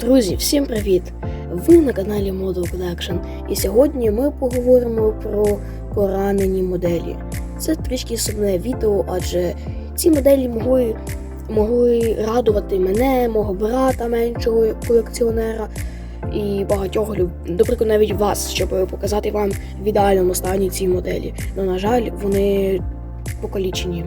Друзі, всім привіт! Ви на каналі Model Collection і сьогодні ми поговоримо про поранені моделі. Це трішки сумне відео, адже ці моделі могли, могли радувати мене, мого брата меншого колекціонера і багатьох до навіть вас, щоб показати вам в ідеальному стані ці моделі. Ну, на жаль, вони покалічені.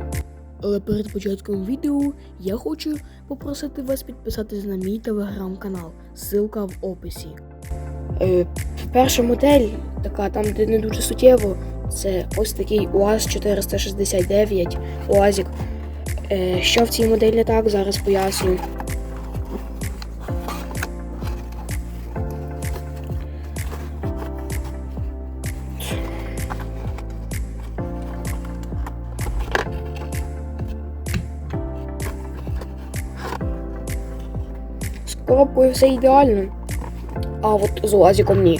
Але перед початком відео я хочу попросити вас підписатись на мій телеграм-канал. Ссылка в описі. Е, перша модель, така там, де не дуже суттєво, це ось такий УАЗ 469 УАЗик. Е, що в цій моделі так, зараз поясню. Коробкою все ідеально. А от з УАЗиком ні.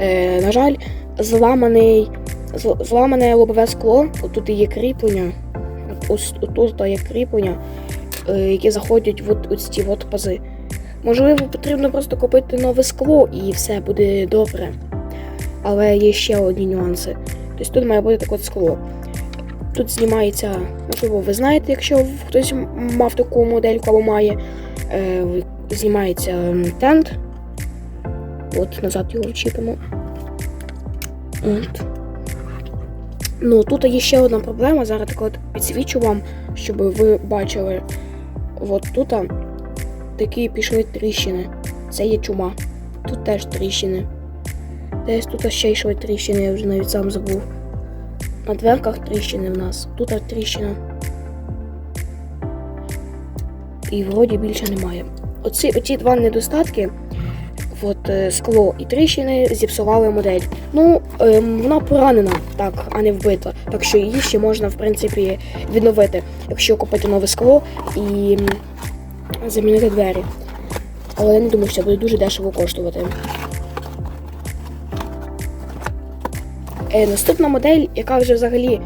Е, на жаль, зламаний, зламане лобове скло. От тут є кріплення. Ось тут є кріплення, е, які заходять в ось ці от пази. Можливо, потрібно просто купити нове скло і все буде добре. Але є ще одні нюанси. Тобто тут має бути таке скло. Тут знімається, можливо, ви знаєте, якщо хтось мав таку модельку або має, е, знімається м, тент. От назад його вчіпимо. От. Ну, тут є ще одна проблема. Зараз так от підсвічу вам, щоб ви бачили. От тут такі пішли тріщини. Це є чума. Тут теж тріщини. Десь тут ще йшли тріщини, я вже навіть сам забув. На дверках тріщини в нас. Тут тріщина. І вроді більше немає. Оці, оці два недостатки. От е, скло і тріщини зіпсували модель. Ну, ем, вона поранена, так, а не вбита. Так що її ще можна, в принципі, відновити, якщо купити нове скло і замінити двері. Але я не думаю, що це буде дуже дешево коштувати. Е, наступна модель, яка вже взагалі,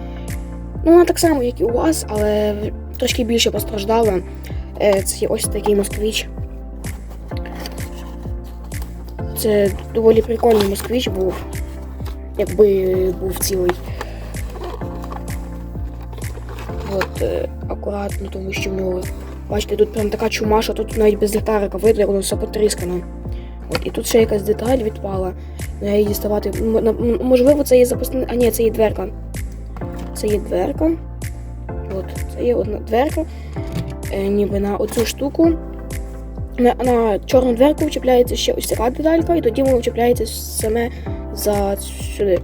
ну вона так само, як і у вас, але трошки більше постраждала. Е, це ось такий москвич. Це доволі прикольний москвич був, якби був цілий. От, е, акуратно, тому що в нього, бачите, тут прям така чума, що тут навіть без ліхтарика видно, воно все потріскано. От, і тут ще якась деталь відпала. Я її діставати. Можливо, це є запасна. А ні, це є дверка. Це є дверка. От, це є одна дверка. Е, ніби на оцю штуку. На, на чорну дверку вчіпляється ще ось така деталька, і тоді воно вчіпляється саме за сюди.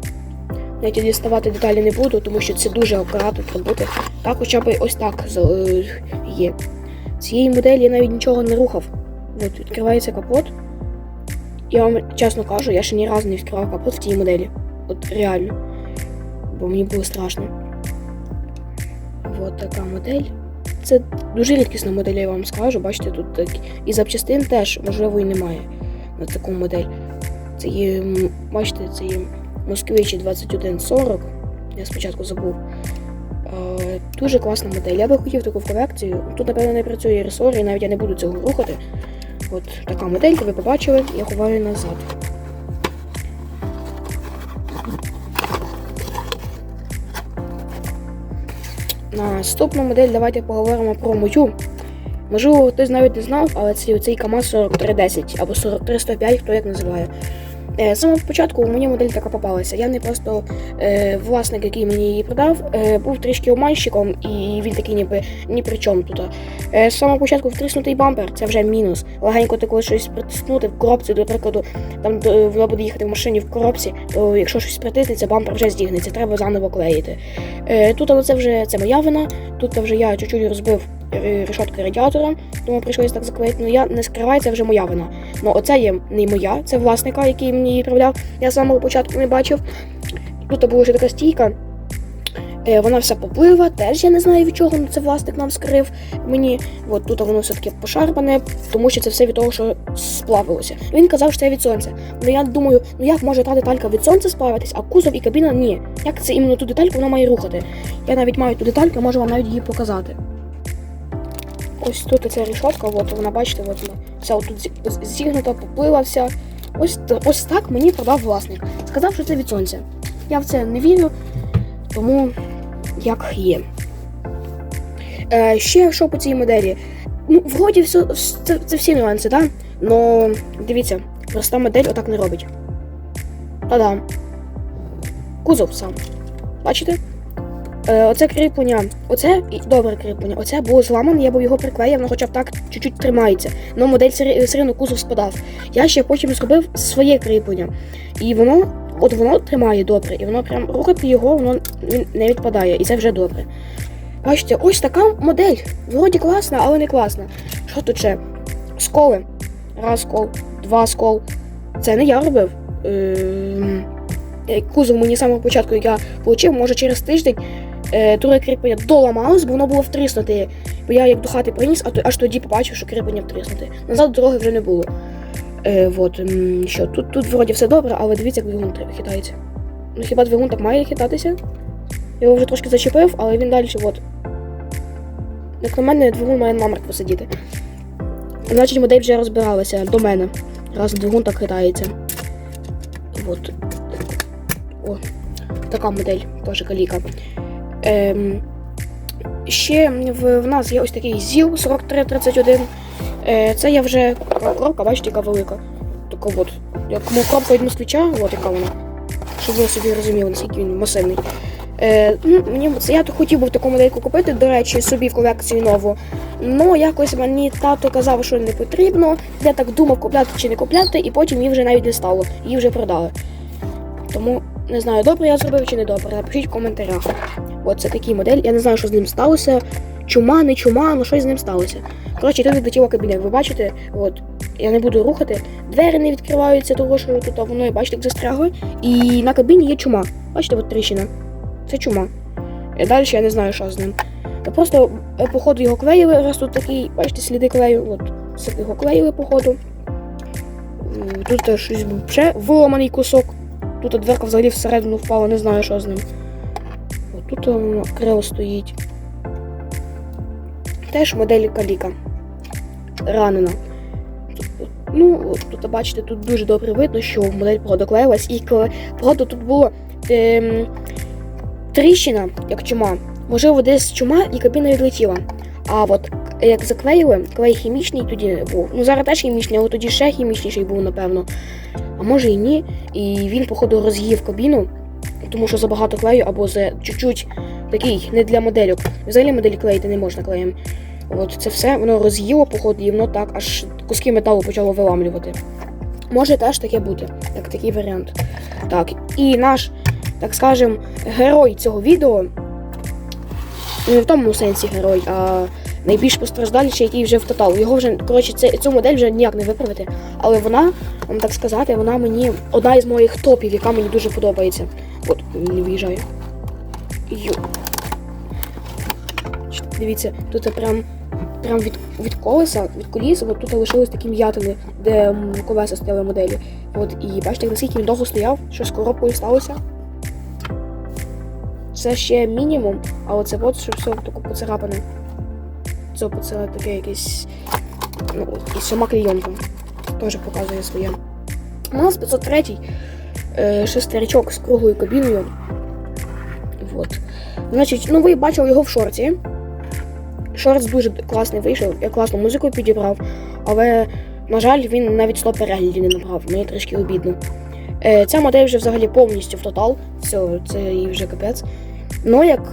Навіть діставати деталі не буду, тому що це дуже акуратно бути. Так хоча б ось так е, є. Цієї моделі я навіть нічого не рухав. От відкривається капот. Я вам чесно кажу, я ще ні разу не відкривав капот в тій моделі. От реально. Бо мені було страшно. От така модель. Це дуже рідкісна модель, я вам скажу. Бачите, тут так. І запчастин теж, можливо, і немає на таку модель. Це є, бачите, це є Москвичі 2140. Я спочатку забув. Е, дуже класна модель. Я би хотів таку в колекцію. Тут, напевно, не працює ресор, і навіть я не буду цього рухати. От така моделька, ви побачили, я ховаю назад. Наступну модель давайте поговоримо про мою. Можливо, хтось навіть не знав, але це оцей КАМАЗ 4310 або 4305, хто як називає. Е, З самого початку мені модель така попалася. Я не просто е, власник, який мені її продав, е, був трішки обманщиком, і він такий ніби ні при чому тут. Е, з самого початку втріснутий бампер це вже мінус. Легенько таке щось притиснути в коробці, до прикладу, там воно буде їхати в машині в коробці, то якщо щось притиснеться, бампер вже здігнеться, треба заново клеїти. Е, тут але це вже це моя вина. Тут вже я чуть-чуть розбив е, решотки радіатора, тому прийшлося так заклеїти. Ну я не скриваю, це вже моя вина. Ну оце є не моя, це власника, який мені її продав. Я з самого початку не бачив. Тут була ще така стійка. Е, Вона вся поплива, теж я не знаю від чого, це власник нам скрив мені. От тут воно все таки пошарпане, тому що це все від того, що сплавилося. Він казав, що це від сонця. Ну я думаю, ну як може та деталька від сонця сплавитись, а кузов і кабіна ні. Як це іменно ту детальку вона має рухати? Я навіть маю ту детальку, можу вам навіть її показати. Ось тут ця рішотка, от вона, бачите, от вона вся тут зігнута, поплила вся. Ось, ось так мені продав власник. Сказав, що це від сонця. Я в це не вірю, тому як є. Е, ще що по цій моделі? Ну, вроді все, це, це всі нюанси, так? Да? Дивіться, проста модель отак не робить. Та-дам. Кузов сам. Бачите? Е, оце кріплення, оце і добре кріплення. Оце було зламане, я б його приклеїв, ну хоча б так чуть-чуть тримається. Но модель все одно кузов спадав. Я ще потім зробив своє кріплення. І воно, от воно тримає добре, і воно прям рухати його, воно не відпадає, і це вже добре. Бачите, ось така модель. Вроді класна, але не класна. Що тут ще? Сколи. Раз скол, два скол. Це не я робив. Ем, е, Кузов мені з самого початку, я отримав, може через тиждень друге кріплення доламалось, бо воно було втріснуте. Бо я як до хати приніс, а то, аж тоді побачив, що кріплення втріснуте. Назад дороги вже не було. Е, вот, м, що, тут, тут вроді все добре, але дивіться, як двигун хитається. Ну хіба двигун так має хитатися? Його вже трошки зачепив, але він далі, от. Як на мене, двигун має намерк посидіти. Значить, модель вже розбиралася до мене. Раз двигун так хитається. От. О, така модель, теж каліка. Ем, ще в, в нас є ось такий ЗІЛ 4331. Е, це я вже коробка, бачите, яка велика. Така от. Як коробка від москвича, от яка вона. Щоб ви собі розуміли, наскільки він масивний. Е, ну, мені це я хотів би таку модельку купити, до речі, собі в колекцію нову. Ну, якось мені тато казав, що не потрібно. Я так думав, купляти чи не купляти, і потім її вже навіть не стало. Її вже продали. Тому не знаю, добре я зробив чи не добре. Напишіть в коментарях. От це такий модель. Я не знаю, що з ним сталося. Чума, не чума, ну щось з ним сталося. Коротше, тут відлетіла кабіна. Ви бачите, от я не буду рухати. Двері не відкриваються, того що тут воно, бачите, як застрягли. І на кабіні є чума. Бачите, от тріщина. Це чума. І далі я не знаю, що з ним. Та просто, е, походу, його клеїли, раз тут такий, бачите, сліди клею. От, його клеїли, походу. Тут теж щось був ще виламаний кусок. Тут дверка взагалі всередину впала, не знаю, що з ним. От тут воно крило стоїть. Теж модель каліка. Ранена. Тут, ну, тут, бачите, тут дуже добре видно, що модель продоклеїлась, і правда тут було ем, тріщина, як чума. Можливо, десь чума і кабіна відлетіла. А от як заклеїли, клей хімічний тоді був. Ну зараз теж хімічний, але тоді ще хімічніший був, напевно. А може і ні. І він, походу, роз'їв кабіну, тому що забагато клею або за чуть-чуть такий не для модельок. Взагалі моделі клеїти не можна клеєм. От це все воно роз'їло, походу, і воно так аж куски металу почало виламлювати. Може теж таке бути, як такий варіант. Так, і наш, так скажем, герой цього відео. Не в тому сенсі герой, а найбільш постраждаліший, який вже в тотал. Його вже, коротше, це, цю модель вже ніяк не виправити. Але вона, вам так сказати, вона мені одна із моїх топів, яка мені дуже подобається. От, не виїжджає. Ю. Дивіться, тут прям, прям від, від колеса, від коліс, от тут лишились такі м'ятини, де колеса стояли моделі. От, і бачите, наскільки він довго стояв, що з коробкою сталося. Це ще мінімум, а оце от що все таке поцарапане. Це це таке якесь. Ну, і сама клейонка. Теж показує своє. У нас 503 е, шестеричок з круглою кабіною. Вот. Значить, ну ви бачили його в шорті. Шортс дуже класний вийшов, я класну музику підібрав, але, на жаль, він навіть 100 переглядів не набрав, мені трішки обідно. Е, ця модель вже взагалі повністю в тотал, все, це їй вже капець. Ну, як,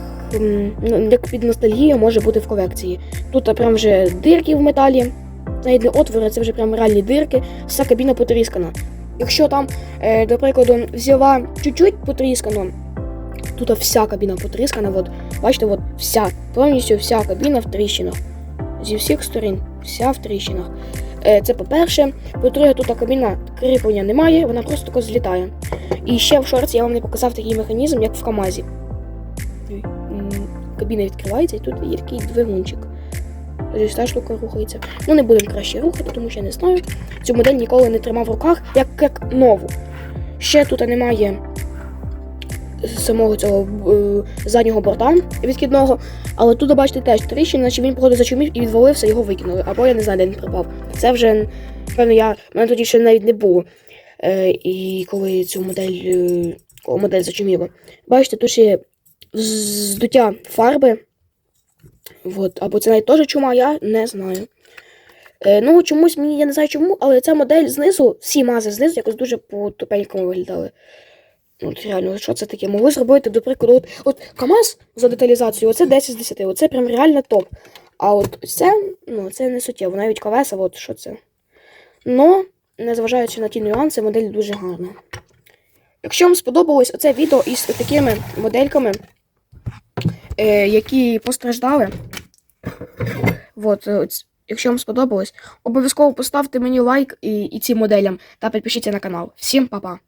як під ностальгію може бути в колекції. Тут прям вже дирки в металі, навіть не отвори, це вже прям реальні дирки, вся кабіна потріскана. Якщо там, е, до прикладу, взяла чуть-чуть потріскано, тут вся кабіна потріскана, от, бачите, от вся, повністю вся кабіна в тріщинах. Зі всіх сторін, вся в тріщинах. Е, Це по-перше. По-друге, тут кабіна кріплення немає, вона просто тако злітає. І ще в шорці я вам не показав такий механізм, як в Камазі. Кабіна відкривається і тут є такий двигунчик. Ось та штука рухається. Ну, не будемо краще рухати, тому що я не знаю. Цю модель ніколи не тримав в руках, як, як нову. Ще тут немає самого цього е, заднього борта відкидного. Але тут, бачите, теж тріщини, наче він походу зачумів і відвалився, його викинули. Або я не знаю, де він пропав. Це вже, певно, я мене тоді ще навіть не було. Е, і коли цю модель, е, модель зачуміла. Бачите, тут ще здуття фарби. От, або це навіть теж чума, я не знаю. Е, ну, чомусь мені, я не знаю чому, але ця модель знизу, всі мази знизу якось дуже по-тупенькому виглядали. Ну, От реально, що це таке? Могли зробити, до прикладу, от, от КАМАЗ за деталізацію, оце 10 з 10, оце прям реально топ. А от це, ну, це не суттєво, навіть колеса, от що це. Ну, незважаючи на ті нюанси, модель дуже гарна. Якщо вам сподобалось оце відео із такими модельками, які постраждали, от, е, якщо вам сподобалось, обов'язково поставте мені лайк і, і цим моделям та підпишіться на канал. Всім па-па!